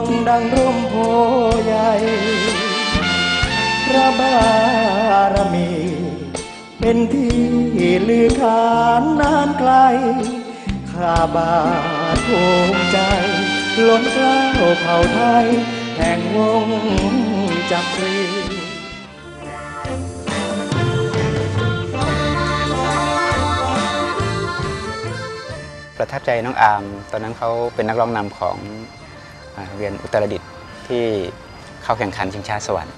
องดังร่มโพใหญ่พระบารมี เป็นที่ลือขานนานไกล ข้าบาทภูมิใจ ล้นเกล้าเผ่าไทย แห่งวงจักรีประทับใจน้องอาร์มตอนนั้นเขาเป็นนักร้องนำของ โรงเรียนอุตรดิตถ์ที่เข้าแข่งขันชิงชาสวรรค์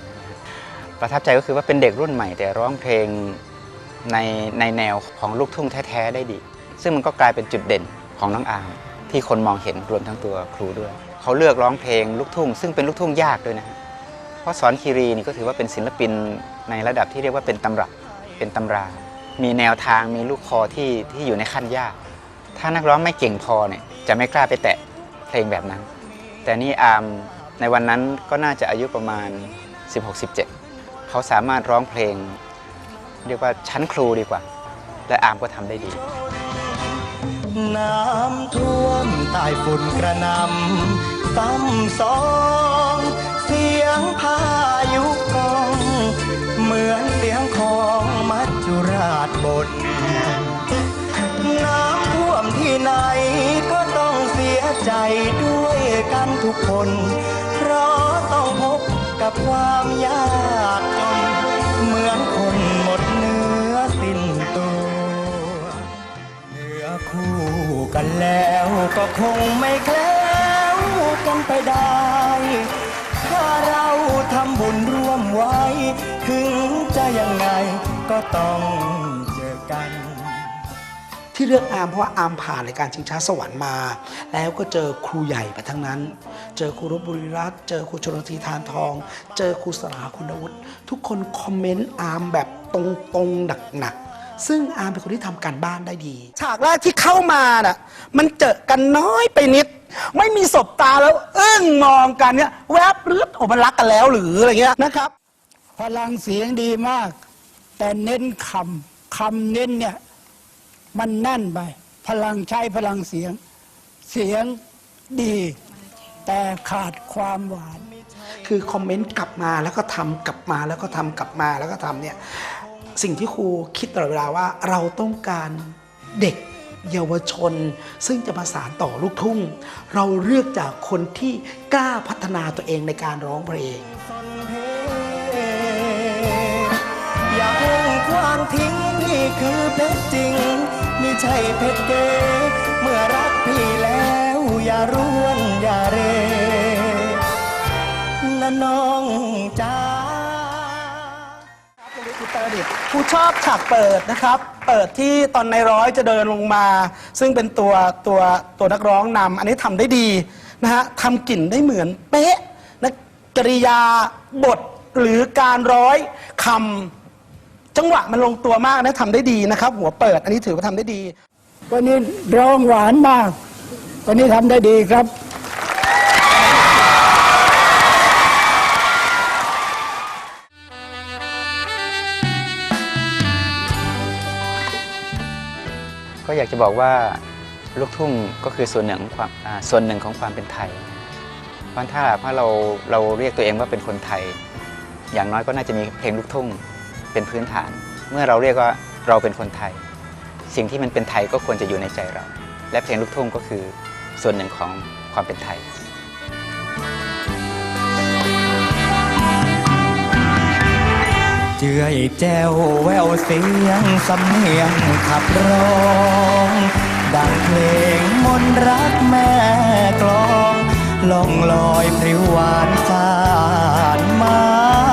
ประทับใจก็คือว่าเป็นเด็กรุ่นใหม่ แต่ร้องเพลงในในแนวของลูกทุ่งแท้ๆได้ดี ซึ่งมันก็กลายเป็นจุดเด่นของน้องอาร์มที่คนมองเห็นรวมทั้งตัวครูด้วย เขาเลือกร้องเพลงลูกทุ่ง ซึ่งเป็นลูกทุ่งยากด้วยนะฮะเพราะสอนคีรีนี่ก็ถือว่าเป็นศิลปินในระดับที่เรียกว่าเป็นตำรับเป็นตำรา มีแนวทางมีลูกคอที่ที่อยู่ในขั้นยาก ถ้านักร้องไม่เก่งพอเนี่ยจะไม่กล้าไปแตะเพลงแบบนั้น แต่นี่อาร์มในวันนั้นก็น่าจะอายุประมาณ 16-17 เขาสามารถร้องเพลง เรียกว่าชั้นครูดีกว่า และอาร์มก็ทำได้ดี น้ำท่วมใต้ฝุ่นกระนำซ้ำสองเสียงพายุกองเหมือนเสียงของมัจจุราชบนน้ำท่วมที่ไหนก็ต้องเสียใจด้วย กันทุกคน เพราะต้องพบกับความยากจน เหมือนคนหมดเนื้อสิ้นตัวเหลือคู่กันแล้วก็คงไม่แคล้วกันไปได้ ถ้าเราทำบุญร่วมไว้ ถึงจะยังไงก็ต้อง ที่เลือกอาร์มเพราะว่าอาร์มผ่านรายการชิงช้าสวรรค์มา แล้วก็เจอครูใหญ่ไปทั้งนั้น เจอครูรบุรีรัตเจอครูชนทีทานทอง เจอครูสลาคุณวุฒิทุกคนคอมเมนต์อาร์มแบบตรงๆหนักๆซึ่งอาร์มเป็นคนที่ทำการบ้านได้ดี ฉากแรกที่เข้ามาน่ะมันเจอกันน้อยไปนิด ไม่มีศบตาแล้วอึ้งมองกันเนี่ยแวบเลือดโอ้มันรักกันแล้วหรืออะไรเงี้ยนะครับพลังเสียงดีมาก แต่เน้นคำคำเน้นเนี่ย มันแน่นไป พลังใช้พลังเสียง เสียงดี แต่ขาดความหวาน คือคอมเมนต์กลับมาแล้วก็ทำกลับมาแล้วก็ทำกลับมาแล้วก็ทำเนี่ยสิ่งที่ครูคิดตลอดเวลาว่าเราต้องการเด็กเยาวชน ซึ่งจะมาสานต่อลูกทุ่ง เราเลือกจากคนที่กล้าพัฒนาตัวเองในการร้องเพลง ความทิ้งพี่คือเพชรจริงไม่ใช่เพชรเกเมื่อรักพี่แล้วอย่าร้วนอย่าเรนะน้องจ้าอุตรดิตถ์ครูชอบฉากเปิดนะครับ เปิดที่ตอนในร้อยจะเดินลงมา ซึ่งเป็นตัวตัวตัวนักร้องนำอันนี้ทำได้ดีนะฮะทำกลิ่นได้เหมือนเป๊ะนะกริยาบทหรือการร้อยคำ จังหวะมันลงตัวมากนะทำได้ดีนะครับ หัวเปิดอันนี้ถือว่าทำได้ดี วันนี้ร้องหวานมาก วันนี้ทำได้ดีครับ ก็อยากจะบอกว่าลูกทุ่งก็คือส่วนหนึ่งของความอ่าส่วนหนึ่งของความเป็นไทยเพราะถ้าหากว่าเราเราเรียกตัวเองว่าเป็นคนไทย อย่างน้อยก็น่าจะมีเพลงลูกทุ่ง เป็นพื้นฐาน เมื่อเราเรียกว่าเราเป็นคนไทย สิ่งที่มันเป็นไทยก็ควรจะอยู่ในใจเรา และเพลงลูกทุ่งก็คือส่วนหนึ่งของความเป็นไทยเจือยแจ้วแววเสียงสำเนียงขับร้อง ดังเพลงมนต์รักแม่กลองล่องลอยพริ้วหวานสานมา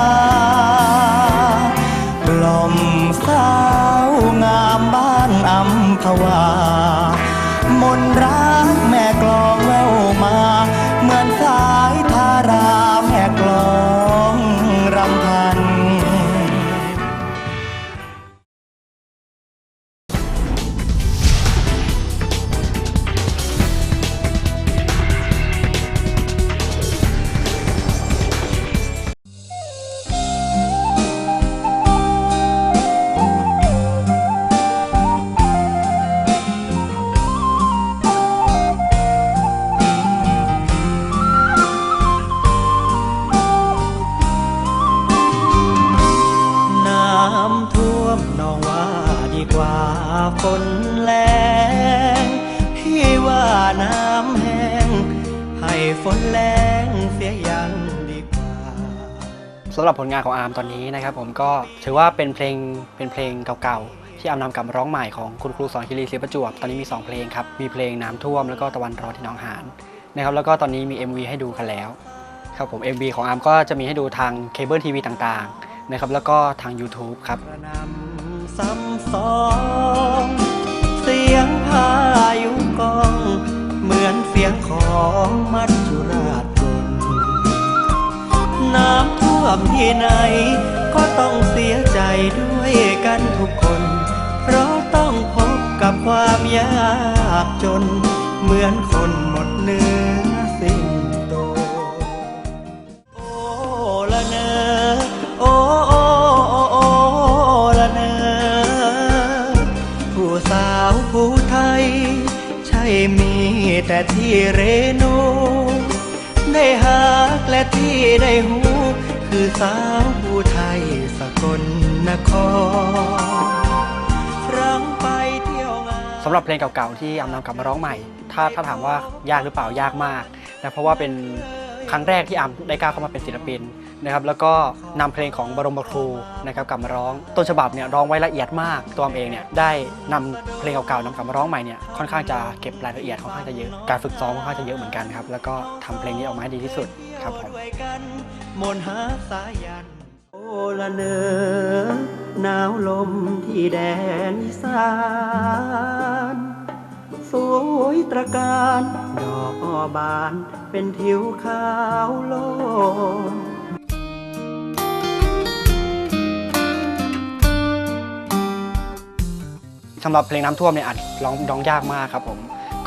งามบ้านอัมพวามนรักแม่ ฝนแรงพี่ว่าน้ำแห้ง ให้ฝนแรงเสียยังดีกว่าสำหรับผลงานของอาร์มตอนนี้นะครับผมก็ถือว่าเป็นเพลงเป็นเพลงเก่าๆ ที่อาร์มนำกลับมาร้องใหม่ของคุณครูสอนคิรีศรีประจวบ ตอนนี้มี 2 เพลงครับ มีเพลงน้ำท่วมแล้วก็ตะวันร้อนที่หน้องหานนะครับแล้วก็ตอนนี้มี MV ให้ดูกันแล้วครับผม MV ของอาร์มก็จะมีให้ดูทางเคเบิลทีวีต่างๆนะครับแล้วก็ทาง YouTube ครับ ซ้ำซ้อนเสียงพายุกอง เหมือนเสียงของมัจจุราชบนน้ำท่วมที่ไหน ก็ต้องเสียใจด้วยกันทุกคน เพราะต้องพบกับความยากจน เหมือนคน และที่เรนูได้หักและที่ได้หู คือสาวผู้ไทยสกลนครครั้งไปเที่ยวงานสำหรับเพลงเก่าๆที่อามนำกลับมาร้องใหม่ ถ้าถ้าถามว่ายากหรือเปล่ายากมากนะเพราะว่าเป็นครั้งแรกที่อามได้ก้าวเข้ามาเป็นศิลปิน นะครับแล้วก็นำเพลงของบรมครูนะครับกลับมาร้อง ต้นฉบับเนี่ยร้องไว้ละเอียดมาก ตัวเองเนี่ยได้นำเพลงเก่าๆนำกลับมาร้องใหม่เนี่ยค่อนข้างจะเก็บรายละเอียดค่อนข้างจะเยอะการฝึกซ้อมค่อนข้างจะเยอะเหมือนกันครับแล้วก็ทำเพลงนี้ออกมาให้ดีที่สุดครับผมนมนหาสายันโอละเนอหนาวลมที่แดนอีสานสวยตระการดอกอบานเป็นทิวขาวโลง สำหรับเพลงน้ำท่วมเนี่ยอัดร้องร้องยากมากครับผม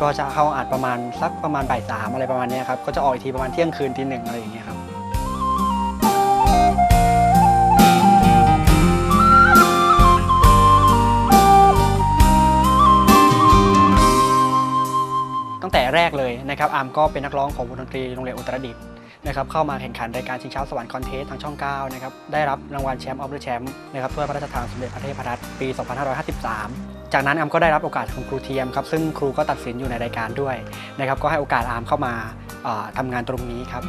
ก็จะเข้าอัดประมาณสักประมาณบ่ายสามอะไรประมาณเนี้ยครับก็จะออกอีกทีประมาณเที่ยงคืนทีหนึ่งอะไรอย่างเงี้ยครับตั้งแต่แรกเลยนะครับอาร์มก็เป็นนักร้องของวงดนตรีโรงเรียนอุตรดิตถ์นะครับเข้ามาแข่งขันรายการชิงช้าสวรรค์คอนเทสต์ทางช่อง9นะครับได้รับรางวัลแชมป์ออฟเดอะแชมป์นะครับถ้วยพระราชทานสมเด็จพระเทพรัตน์ปี 2553 จากนั้นอามก็ได้รับโอกาสของครูเทียมครับซึ่งครูก็ตัดสินอยู่ในรายการด้วยนะครับก็ให้โอกาสอามเข้ามาเอ่อทำงานตรงนี้ครับ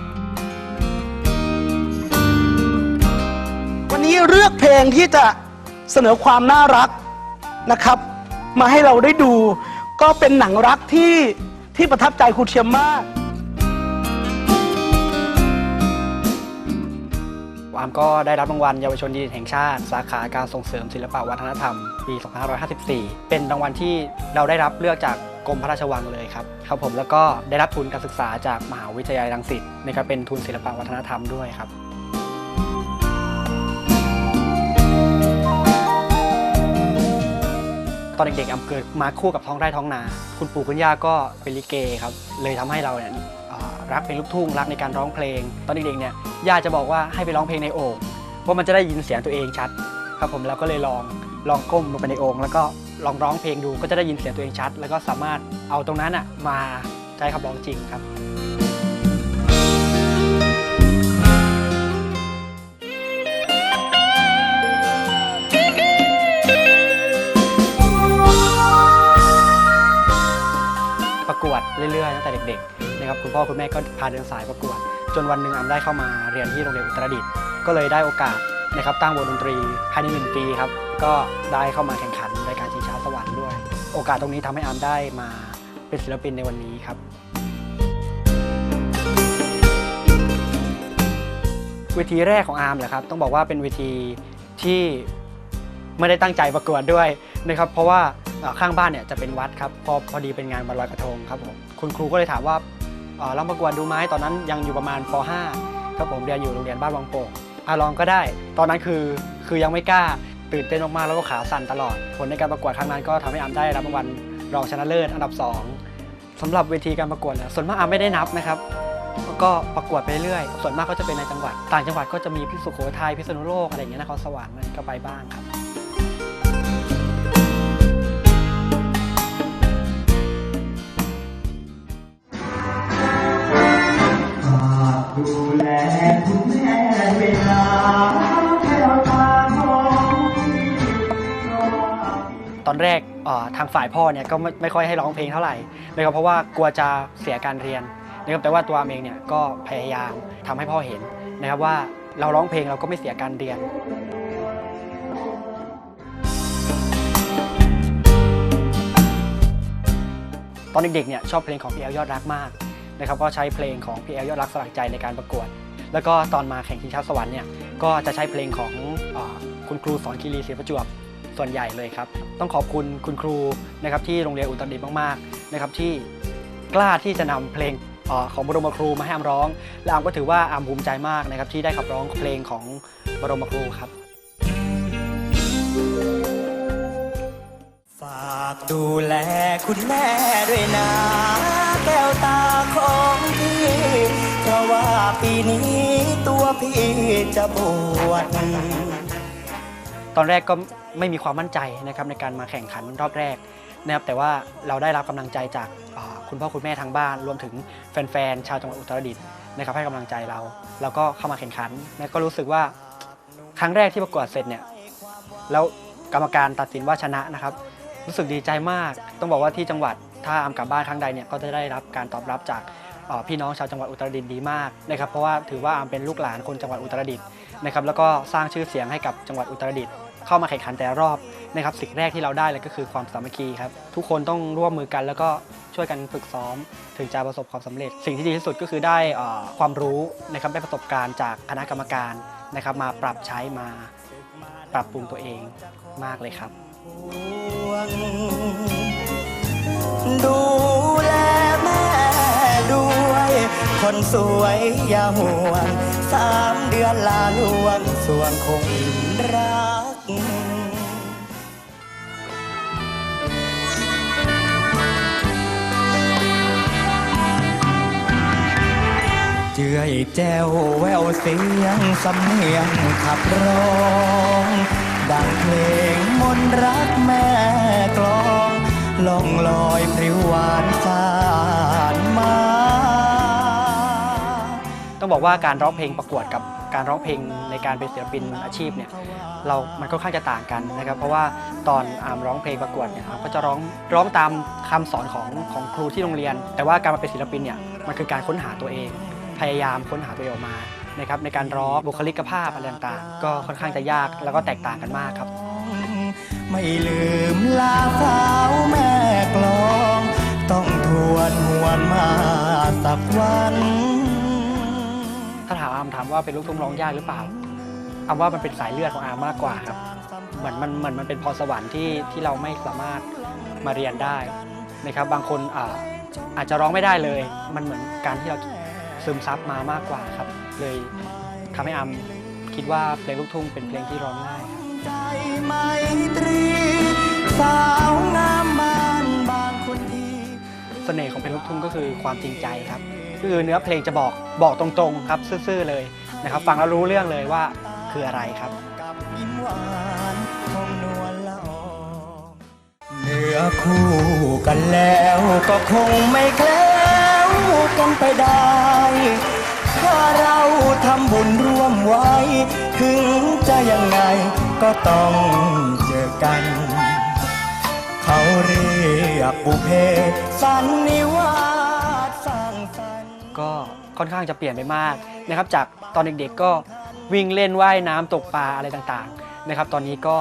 วันนี้เลือกเพลงที่จะเสนอความน่ารักนะครับ มาให้เราได้ดู ก็เป็นหนังรักที่ที่ประทับใจครูเทียมมากามก็ได้รับรางวัลเยาวชนดีเด่นแห่งชาติ สาขาการส่งเสริมศิลปวัฒนธรรมปี 2554 เป็นรางวัลที่เราได้รับเลือกจากกรมพระราชวังเลยครับครับผมแล้วก็ได้รับทุนการศึกษาจากมหาวิทยาลัยรังสิตนะครับเป็นทุนศิลปวัฒนธรรมด้วยครับตอนเด็กๆอำเกิดมาคู่กับท้องไร่ท้องนา คุณปู่คุณย่าก็เป็นลิเกครับ เลยทำให้เราเนี่ย รักเพลงลูกทุ่งรักในการร้องเพลง ตอนเด็กๆเนี่ยย่าจะบอกว่าให้ไปร้องเพลงในโอ่งเพราะมันจะได้ยินเสียงตัวเองชัด ครับผมแล้วก็เลยลองลองก้มลงไปในโอ่งแล้วก็ลองร้องเพลงดูก็จะได้ยินเสียงตัวเองชัด แล้วก็สามารถเอาตรงนั้นอะมาใช้ขับร้องจริงครับประกวดเรื่อยๆตั้งแต่เด็กๆ นะครับคุณพ่อคุณแม่ก็พาเดินสายประกวด จนวันหนึ่งอำได้เข้ามาเรียนที่โรงเรียนอุตรดิตถ์ก็เลยได้โอกาสนะครับตั้งวงดนตรีภายในหนึ่งปีครับก็ได้เข้ามาแข่งขันรายการชิงช้าสวรรค์ด้วย โอกาสตรงนี้ทำให้อามได้มาเป็นศิลปินในวันนี้ครับเวทีแรกของอาร์มแหละครับต้องบอกว่าเป็นเวทีที่ไม่ได้ตั้งใจประกวดด้วยนะครับเพราะว่าข้างบ้านเนี่ยจะเป็นวัดครับพอพอดีเป็นงานวันลอยกระทงครับผมคุณครูก็เลยถามว่า เอ่อลองประกวดดูไหมตอนนั้นยังอยู่ประมาณป .5 ครับผมเรียนอยู่โรงเรียนบ้านวังโป่งอะลองก็ได้ ตอนนั้นคือคือยังไม่กล้าตื่นเต้นมากๆแล้วก็ขาสั่นตลอด ผลในการประกวดครั้งนั้นก็ทำให้อามได้รับรางวัลรองชนะเลิศอันดับสองสำหรับเวทีการประกวดเนี่ยส่วนมากอามไม่ได้นับนะครับก็ประกวดไปเรื่อย ส่วนมากก็จะเป็นในจังหวัด ต่างจังหวัดก็จะมีพิสุโขทัยพิษณุโลกอะไรอย่างเงี้ยนครสวรรค์ก็ไปบ้างครับ ดูแลคุณแม่เวลาแถวตาของตอนแรกเอ่อทางฝ่ายพ่อเนี่ยก็ไม่ไม่ค่อยให้ร้องเพลงเท่าไหร่นะครับเพราะว่ากลัวจะเสียการเรียนนะครับแต่ว่าตัวอามเองเนี่ยก็พยายามทำให้พ่อเห็นนะครับว่าเราร้องเพลงเราก็ไม่เสียการเรียน ตอนเด็กๆเนี่ยชอบเพลงของพี่แอลยอดรักมาก นะครับก็ใช้เพลงของพี่แอลยอดรักสลักใจในการประกวด แล้วก็ตอนมาแข่งชิงช้าสวรรค์เนี่ยก็จะใช้เพลงของอคุณครูสอนคีรีศรีประจวบส่วนใหญ่เลยครับ ต้องขอบคุณคุณครูนะครับที่โรงเรียนอุตรดิตถ์มากๆนะครับที่กล้าที่จะนำเพลงอของบรมครูมาให้อามร้อง และอามก็ถือว่าอามภูมิใจมากนะครับที่ได้ขับร้องเพลงของบรมครูครับ ฝากดูแลคุณแม่ด้วยนะ จะบวชตอนแรกก็ไม่มีความมั่นใจนะครับในการมาแข่งขันรอบแรกนะครับแต่ว่าเราได้รับกำลังใจจากคุณพ่อคุณแม่ทางบ้าน รวมถึงแฟนๆชาวจังหวัดอุตรดิตถ์นะครับให้กำลังใจเรา แล้วก็เข้ามาแข่งขันและก็รู้สึกว่าครั้งแรกที่ประกวดเสร็จเนี่ยแล้วกรรมการตัดสินว่าชนะนะครับ รู้สึกดีใจมาก ต้องบอกว่าที่จังหวัดถ้าอำกลับบ้านครั้งใดเนี่ยก็จะได้รับการตอบรับจาก พี่น้องชาวจังหวัดอุตรดิตถ์ดีมากนะครับเพราะว่าถือว่าอามเป็นลูกหลานคนจังหวัดอุตรดิตถ์นะครับแล้วก็สร้างชื่อเสียงให้กับจังหวัดอุตรดิตถ์เข้ามาแข่งขันแต่รอบนะครับสิ่งแรกที่เราได้เลยก็คือความสามัคคีครับทุกคนต้องร่วมมือกันแล้วก็ช่วยกันฝึกซ้อม ถึงจะประสบความสำเร็จ สิ่งที่ดีที่สุดก็คือได้ความรู้นะครับได้ประสบการณ์จากคณะกรรมการนะครับมาปรับใช้มาปรับปรุงตัวเองมากเลยครับดู คนสวยอย่าห่วงสามเดือนลาลวงสวงคงรักเจือยแจ้วแววเสียงสำเนียงขับร้อง ดังเพลงมนต์รักแม่กลองล่องลอยพริ้วหวานสาน ต้องบอกว่าการร้องเพลงประกวดกับการร้องเพลงในการเป็นศิลปินอาชีพเนี่ยเรามันค่อนข้างจะต่างกันนะครับ เพราะว่าตอนอามร้องเพลงประกวดเนี่ยอามก็จะร้องร้องตามคำสอนของของครูที่โรงเรียน แต่ว่าการมาเป็นศิลปินเนี่ยมันคือการค้นหาตัวเอง พยายามค้นหาตัวเองออกมานะครับในการร้องบุคลิกภาพอะไรต่างๆก็ค่อนข้างจะยากแล้วก็แตกต่างกันมากครับ ไม่ลืมลาสาวแม่กลอง ต้องทวนหวนมาสักวัน ถ้าถามอามถามว่าเป็นลูกทุ่งร้องยากหรือเปล่าอามว่ามันเป็นสายเลือดของอามมากกว่าครับ เหมือนมันเหมือนมันเป็นพรสวรรค์ที่ที่เราไม่สามารถมาเรียนได้นะครับบางคนอาอาจจะร้องไม่ได้เลย มันเหมือนการที่เราซึมซับมามากกว่าครับ เลยทำให้อามคิดว่าเพลงลูกทุ่งเป็นเพลงที่ร้องง่ายครับใจไมตรีสาวงามบ้านบางคนทีเสน่ห์ของเพลงลูกทุ่งก็คือความจริงใจครับก็ คือเนื้อเพลงจะบอกบอกตรงๆครับซื่อๆเลยนะครับ ฟังแล้วรู้เรื่องเลยว่าคืออะไรครับเนื้อคู่กันแล้วก็คงไม่แคล้วกันไปได้ ถ้าเราทำบุญร่วมไว้ ถึงจะยังไงก็ต้องเจอกัน เขาเรียกบุเพสันนิวา ก็ค่อนข้างจะเปลี่ยนไปมากนะครับ จากตอนเด็กๆก็วิ่งเล่นว่ายน้ำตกปลาอะไรต่างๆนะครับ ตอนนี้ก็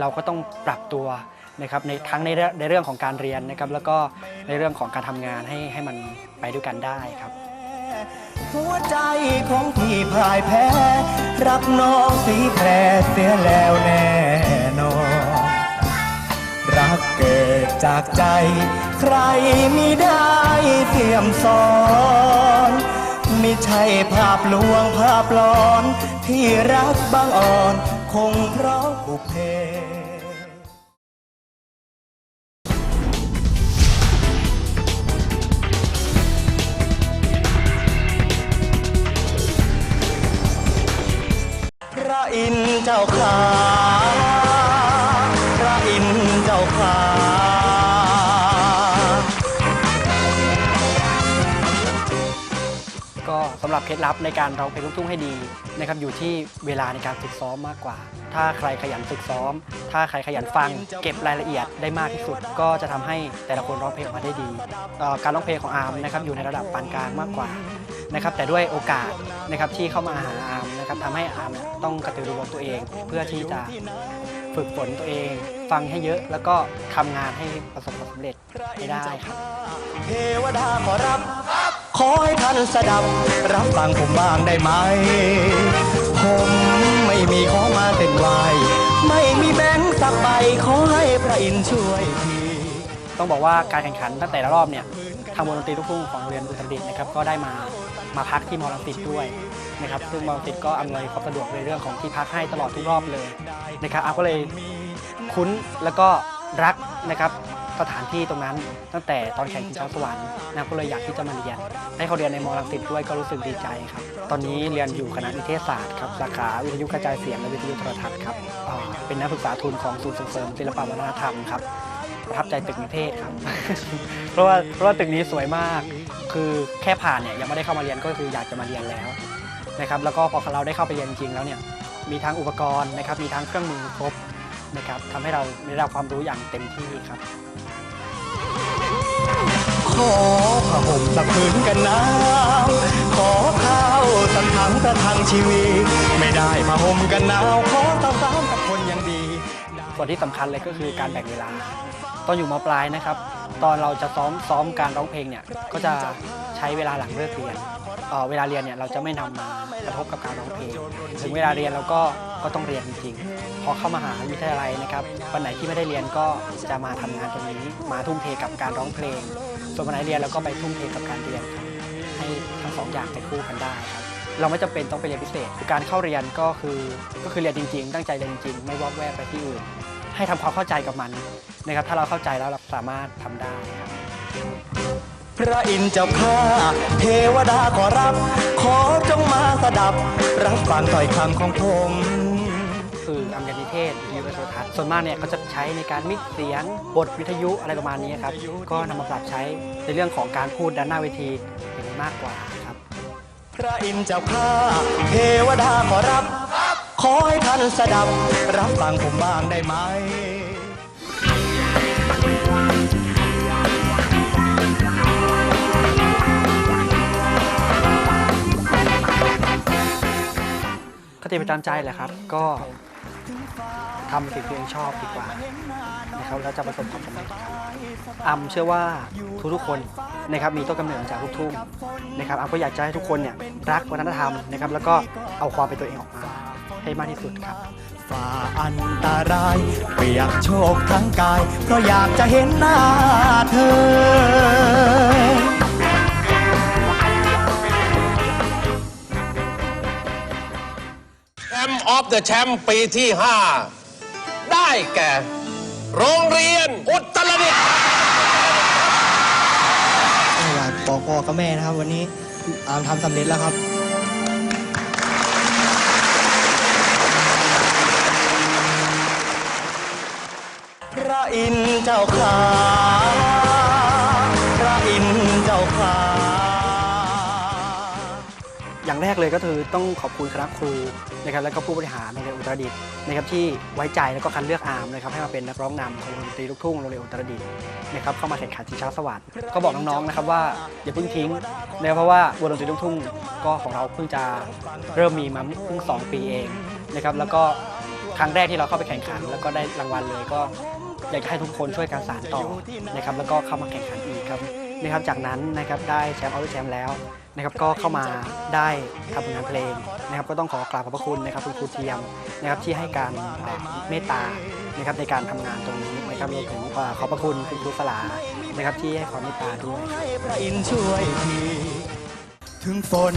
เราก็ต้องปรับตัวนะครับในทั้งในเรื่องในเรื่องของการเรียนนะครับ แล้วก็ในเรื่องของการทำงานให้ให้มันไปด้วยกันได้ครับ หัวใจของพี่พ่ายแพ้ รักน้องสีแพรเสียแล้วแน่นอน รักเกิดจากใจ ใครไมิได้เทียมสอนไมิใช่ภาพลวงภาพหลอน ที่รักบางอ่อน คงเพราะบุพเพพระอินเจ้าขา เคล็ดลับในการร้องเพลงลูกทุ่งให้ดีนะครับอยู่ที่เวลาในการฝึกซ้อมมากกว่า ถ้าใครขยันฝึกซ้อม ถ้าใครขยันฟัง เก็บรายละเอียดได้มากที่สุด ก็จะทำให้แต่ละคนร้องเพลงออกมาได้ดี การร้องเพลงของอาร์มนะครับอยู่ในระดับปานกลางมากกว่านะครับแต่ด้วยโอกาสนะครับที่เข้ามาหาอาร์มนะครับทำให้อาร์มต้องกระตือรือร้นตัวเอง เพื่อที่จะฝึกฝนตัวเอง ฟังให้เยอะแล้วก็ทำงานให้ประสบความสำเร็จให้ได้ครับเทวดาขอรับ ขอให้ท่านสดับ รับฟังผมบ้างได้ไหม ผมไม่มีของมาเต้นไหวไม่มีแบงค์สักใบขอให้พระอินทร์ช่วยทีต้องบอกว่าการแข่งขันตั้งแต่ละรอบเนี่ยทางวงดนตรีลูกทุ่งของโรงเรียนอุตรดิตถ์นะครับก็ได้มามาพักที่มอลังสิตด้วยนะครับซึ่งมอลังสิตก็อำนวยความสะดวกในเรื่องของที่พักให้ตลอดทุกรอบเลยนะครับอาก็เลยคุ้นแล้วก็รักนะครับ สถานที่ตรงนั้น ตั้งแต่ตอนแข่งชิงช้าสวรรค์นะก็เลยอยากที่จะมาเรียน ให้เขาเรียนในมอลังสิตด้วยก็รู้สึกดีใจครับ ตอนนี้เรียนอยู่คณะนิเทศศาสตร์ครับสาขาวิทยุกระจายเสียงและวิทยุโทรทัศน์ครับเป็นนักศึกษาทุนของศูนย์ส่งเสริมศิลปวัฒนธรรมครับประทับใจตึกนิเทศครับ เพราะว่าเพราะว่าตึกนี้สวยมาก คือแค่ผ่านเนี่ยยังไม่ได้เข้ามาเรียนก็คืออยากจะมาเรียนแล้วนะครับ แล้วก็พอเราได้เข้าไปเรียนจริงแล้วเนี่ยมีทั้งอุปกรณ์นะครับ มีทั้งเครื่องมือครบนะครับทำให้เราได้รับความรู้อย่างเต็มที่ครับ ขอผ้าห่มสักผืนกันหนาวขอข้าวสันถังประทังชีวิตไม่ได้ผ้าห่มกันหนาวขอสาวสามกับคนยังดี ส่วนที่สำคัญเลยก็คือการแบ่งเวลาตอนอยู่มปลายนะครับ ตอนเราจะซ้อมซ้อมการร้องเพลงเนี่ยก็จะใช้เวลาหลังเลิกเรียนเเวลาเรียนเนี่ยเราจะไม่นำมากระทบกับการร้องเพลง ถึงเวลาเรียนเราก็ก็ต้องเรียนจริงๆ พอเข้ามหาวิทยาลัยนะครับวันไหนที่ไม่ได้เรียนก็จะมาทำงานตรงนี้ มาทุ่มเทกับการร้องเพลง ส่วนวันไหนเรียนเราก็ไปทุ่มเทกับการเรียนครับให้ทั้งสองอย่างไปคู่กันได้ครับเราไม่จำเป็นต้องไปเรียนพิเศษ การเข้าเรียนก็คือก็คือเรียนจริง ๆ ตั้งใจเรียนจริงๆไม่วอกแวกไปที่อื่น ให้ทำความเข้าใจกับมันนะครับถ้าเราเข้าใจแล้วเราสามารถทำได้ครับพระอินทร์เจ้าข้าเทวดาขอรับ ขอจงมาสดับ รับฟังถ้อยคำของผมคืออัมยนิเทศวิทยุและโทรทัศน์ส่วนมากเนี่ยก็จะใช้ในการมิกซ์เสียงบทวิทยุอะไรประมาณนี้ครับ ก็นำมาปรับใช้ในเรื่องของการพูดด้านหน้าเวทีอย่างนี้มากกว่าครับ พระอินทร์เจ้าข้าเทวดาขอรับ ขอให้ท่านสดับ รับฟังผมบ้างได้ไหมก็ตีประจำใจแหละครับ ก็ทำสิ่งที่ตัวเองชอบดีกว่านะครับแล้วจะประสบความสำเร็จครับอัมเชื่อว่าทุกๆคนนะครับมีต้นกำเนิดมาจากลูกทุ่งนะครับอัมก็อยากจะให้ทุกคนเนี่ยรักวัฒนธรรมนะครับแล้วก็เอาความเป็นตัวเองออกมา ให้มากที่สุดครับฝ่าอันตรายเปียกโชกทั้งกาย เพราะอยากจะเห็นหน้าเธอแชมป์ออฟเดอะแชมป์ปีที่ 5 ได้แก่ โรงเรียนอุตรดิตถ์อยากบอกพ่อกับแม่นะครับวันนี้อามทำสำเร็จแล้วครับ อินเจ้าขาพระอินเจ้าขาอย่างแรกเลยก็คือต้องขอบคุณคณะครูนะครับแล้วก็ผู้บริหารโรงเรียนอุตรดิตถ์นะครับที่ไว้ใจแล้วก็คัดเลือกอาร์มนะครับให้มาเป็นนักร้องนำของวงดนตรีลูกทุ่งโรงเรียนอุตรดิตถ์นะครับเข้ามาแข่งขันชิงช้าสวรรค์ก็บอกน้องๆนะครับว่าอย่าเพิ่งทิ้งนะเพราะว่าวงดนตรีลูกทุ่งก็ของเราเพิ่งจะเริ่มมีมาเพิ่งสองปีเองนะครับแล้วก็ครั้งแรกที่เราเข้าไปแข่งขัน แล้วก็ได้รางวัลเลยก็ อยากจะให้ทุกคนช่วยการสานต่อนะครับแล้วก็เข้ามาแข่งขันอีกครับนะครับจากนั้นนะครับได้แชมป์ออฟแชมป์แล้วนะครับก็เข้ามาได้ทำผลงานเพลงนะครับก็ต้องขอกราบขอบพระคุณนะครับคุณครูเทียมนะครับที่ให้การเมตตานะครับในการทำงานตรงนี้นะครับรวมถึงเอ่อขอบพระคุณคุณครูสลานะครับที่ให้ความเมตตาด้วยถึงฝน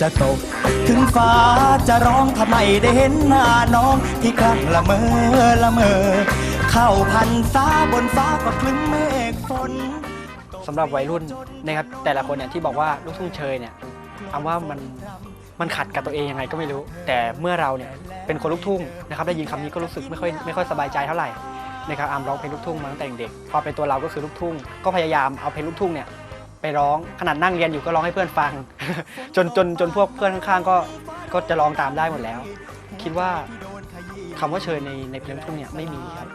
จะตก ถึงฟ้าจะร้องทำไมได้เห็นหน้าน้องที่ครั้งละเมอละเมอ เข้าพันฟ้าบนฟ้าก็คลึ้มเมฆฝนสำหรับวัยรุ่นนะครับแต่ละคนเนี่ยที่บอกว่าลูกทุ่งเชยเนี่ยเอาว่ามันมันขัดกับตัวเองยังไงก็ไม่รู้ แต่เมื่อเราเนี่ยเป็นคนลูกทุ่งนะครับได้ยินคำนี้ก็รู้สึกไม่ค่อยไม่ค่อยสบายใจเท่าไหร่นะครับอามร้องเพลงลูกทุ่งมาตั้งแต่เด็กพอเป็นตัวเราก็คือลูกทุ่ง ก็พยายามเอาเพลงลูกทุ่งเนี่ยไปร้องขนาดนั่งเรียนอยู่ก็ร้องให้เพื่อนฟัง จนจนจนพวกเพื่อนข้างๆก็ก็จะร้องตามได้หมดแล้ว คิดว่าคำว่าเชยในในเพลงลูกทุ่งเนี่ยไม่มีครับ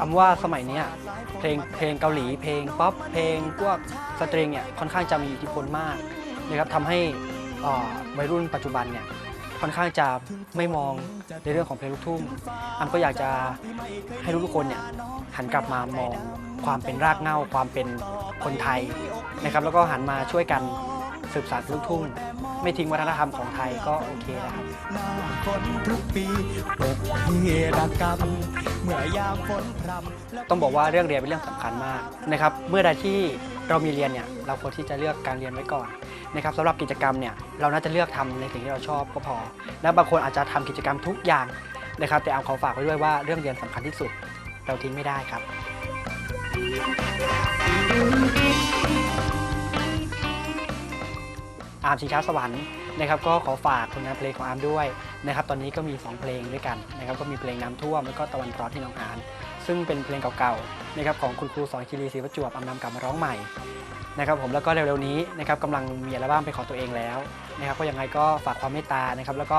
อำว่าสมัยนี้เพลงเพลงเกาหลี เพลงป๊อปเพลงพวกสตริงเนี่ยค่อนข้างจะมีอิทธิพลมากนะครับทำให้วัยรุ่นปัจจุบันเนี่ยค่อนข้างจะไม่มองในเรื่องของเพลงลูกทุ่งอำก็อยากจะให้ทุกๆคนเนี่ยหันกลับมามองความเป็นรากเหง้าความเป็นคนไทยนะครับ แล้วก็หันมาช่วยกันสืบสานลูกทุ่ง ไม่ทิ้งวัฒนธรรมของไทยก็โอเคแล้วครับ เมื่อยามฝนพรำต้องบอกว่าเรื่องเรียนเป็นเรื่องสำคัญมากนะครับ เมื่อใดที่เรามีเรียนเนี่ยเราควรที่จะเลือกการเรียนไว้ก่อนนะครับสำหรับกิจกรรมเนี่ยเราน่าจะเลือกทำในสิ่งที่เราชอบก็พอ และบางคนอาจจะทำกิจกรรมทุกอย่างนะครับ แต่เอาขอฝากไว้ด้วยว่าเรื่องเรียนสำคัญที่สุด เราทิ้งไม่ได้ครับ อาร์มชิงช้าสวรรค์ นะครับก็ขอฝากผลงานเพลงของอาร์มด้วยนะครับตอนนี้ก็มี 2 เพลงด้วยกันนะครับก็มีเพลงน้ำท่วมแล้วก็ตะวันร้อนที่น้องหานซึ่งเป็นเพลงเก่าๆนะครับของคุณครูสอนคีรีศรีประจวบอำนำกลับมาร้องใหม่นะครับผมแล้วก็เร็วๆนี้นะครับกำลังมีอัลบั้มเป็นของตัวเองแล้วนะครับก็ยังไงก็ฝากความเมตตานะครับแล้วก็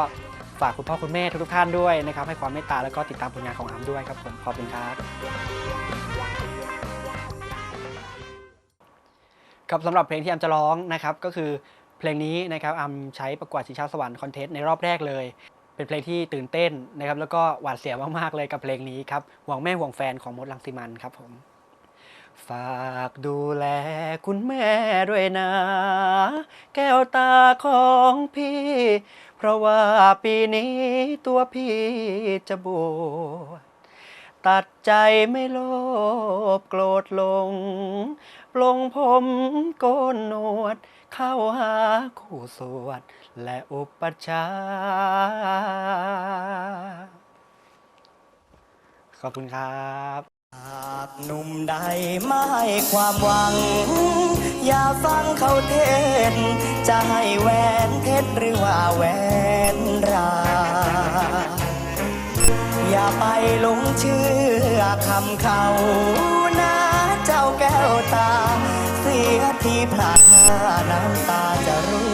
ฝากคุณพ่อคุณแม่ทุกๆท่านด้วยนะครับให้ความเมตตาแล้วก็ติดตามผลงานของอาร์มด้วยครับผมขอบคุณครับครับสำหรับเพลงที่อามจะร้องนะครับก็คือ เพลงนี้นะครับอามใช้ประกวดชิงช้าสวรรค์คอนเทสต์ในรอบแรกเลย เป็นเพลงที่ตื่นเต้นนะครับแล้วก็หวาดเสียวมากๆเลยกับเพลงนี้ครับห่วงแม่ห่วงแฟนของมดลังสิมันครับผมฝากดูแลคุณแม่ด้วยนะ แก้วตาของพี่ เพราะว่าปีนี้ตัวพี่จะบวชตัดใจไม่โลภโกรธลง ปลงผมโกนหนวด เข้าหาคู่สวดและอุปัชฌาย์ขอบคุณครับหากหนุ่มใดไม่ให้ความหวัง อย่าฟังเขาเทศน์จะให้แหวนเพชรหรือว่าแหวนรา อย่าไปหลงเชื่อคำเขานะเจ้าแก้วตา เสียที่พลาด น้ำตาจะรู้